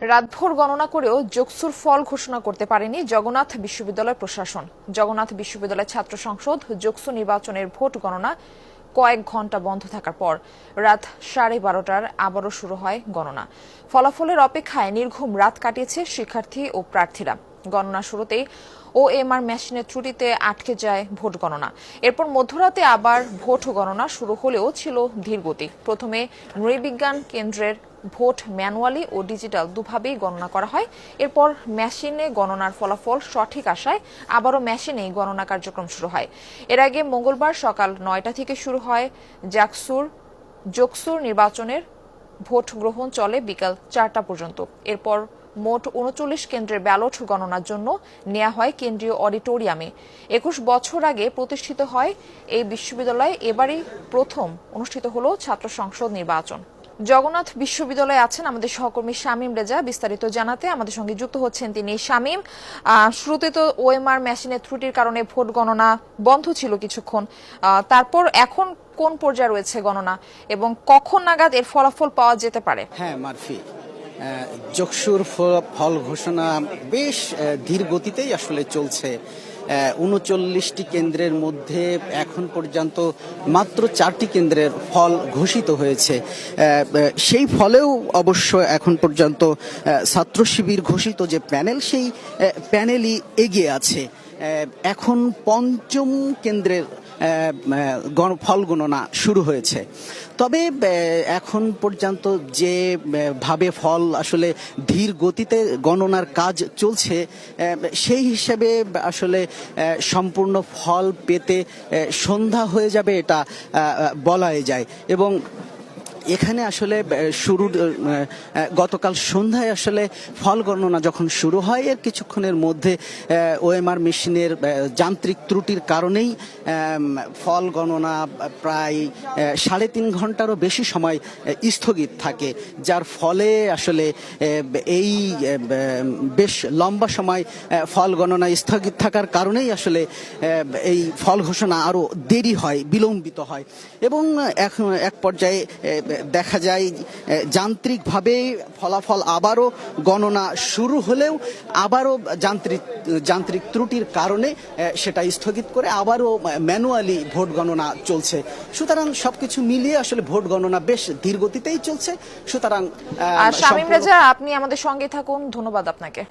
রাতভর গণনা করেও যোগসুর ফল ঘোষণা করতে পারেনি জগন্নাথ বিশ্ববিদ্যালয় প্রশাসন। জগন্নাথ বিশ্ববিদ্যালয় ছাত্র সংসদ যোগসু নির্বাচনের ভোট গণনা কয়েক ঘণ্টা বন্ধ থাকার পর রাত সাড়ে বারোটার আবারও শুরু হয় গণনা। ফলাফলের অপেক্ষায় নির্ঘুম রাত কাটিয়েছে শিক্ষার্থী ও প্রার্থীরা। গণনা শুরুতেই ও এম আর মেশিনের ত্রুটিতে আটকে যায় ভোট গণনা। এরপর মধ্যরাতে আবার ভোট গণনা শুরু হলেও ছিল ধীরগতি। প্রথমে নৃবিজ্ঞান কেন্দ্রের ভোট ম্যানুয়ালি ও ডিজিটাল দুভাবেই গণনা করা হয়। এরপর মেশিনে গণনার ফলাফল সঠিক আসায় আবারও মেশিনেই গণনা কার্যক্রম শুরু হয়। এর আগে মঙ্গলবার সকাল নয়টা থেকে শুরু হয় জাকসুর, জোকসুর নির্বাচনের। ভোট গ্রহণ চলে বিকাল চারটা পর্যন্ত। এরপর মোট উনচল্লিশ কেন্দ্রের ব্যালট গণনার জন্য নেওয়া হয় কেন্দ্রীয় অডিটোরিয়ামে। একুশ বছর আগে প্রতিষ্ঠিত হয় এই বিশ্ববিদ্যালয়ে। এবারই প্রথম অনুষ্ঠিত হলো ছাত্র সংসদ নির্বাচন। জগন্নাথ বিশ্ববিদ্যালয়ে আছেন আমাদের সহকর্মী শামীম রেজা। বিস্তারিত জানাতে আমাদের সঙ্গে যুক্ত হচ্ছেন তিনি। শামীম শুরুতে তো ওএমআর মেশিনের ত্রুটির কারণে ভোট গণনা বন্ধ ছিল কিছুক্ষণ। তারপর এখন কোন পর্যায়ে রয়েছে গণনা এবং কখন নাগাদ এর ফলাফল পাওয়া যেতে পারে? হ্যাঁ মারফি। ফ- ফল ঘোষণা বেশ ধীর গতিতেই আসলে চলছে। উনচল্লিশটি কেন্দ্রের মধ্যে এখন পর্যন্ত মাত্র চারটি কেন্দ্রের ফল ঘোষিত হয়েছে। সেই ফলেও অবশ্য এখন পর্যন্ত ছাত্র শিবির ঘোষিত যে প্যানেল, সেই প্যানেলই এগিয়ে আছে। এখন পঞ্চম কেন্দ্রের ফল গণনা শুরু হয়েছে। তবে এখন পর্যন্ত যে ভাবে ফল আসলে ধীর গতিতে গণনার কাজ চলছে সেই হিসেবে আসলে সম্পূর্ণ ফল পেতে সন্ধ্যা হয়ে যাবে এটা বলাই যায়। এবং এখানে আসলে শুরুর গতকাল সন্ধ্যায় আসলে ফল গণনা যখন শুরু হয়, এর কিছুক্ষণের মধ্যে ওএমআর মেশিনের যান্ত্রিক ত্রুটির কারণেই ফল গণনা প্রায় সাড়ে তিন ঘন্টারও বেশি সময় স্থগিত থাকে। যার ফলে আসলে এই বেশ লম্বা সময় ফল গণনা স্থগিত থাকার কারণেই আসলে এই ফল ঘোষণা আরও দেরি হয়, বিলম্বিত হয়। এবং এখন এক পর্যায়ে দেখা যায় যান্ত্রিকভাবে ফলাফল আবারও গণনা শুরু হলেও আবারও যান্ত্রিক যান্ত্রিক ত্রুটির কারণে সেটা স্থগিত করে আবারও ম্যানুয়ালি ভোট গণনা চলছে। সুতরাং সবকিছু মিলিয়ে আসলে ভোট গণনা বেশ ধীর গতিতেই চলছে। সুতরাং শামীম আপনি আমাদের সঙ্গে থাকুন। ধন্যবাদ আপনাকে।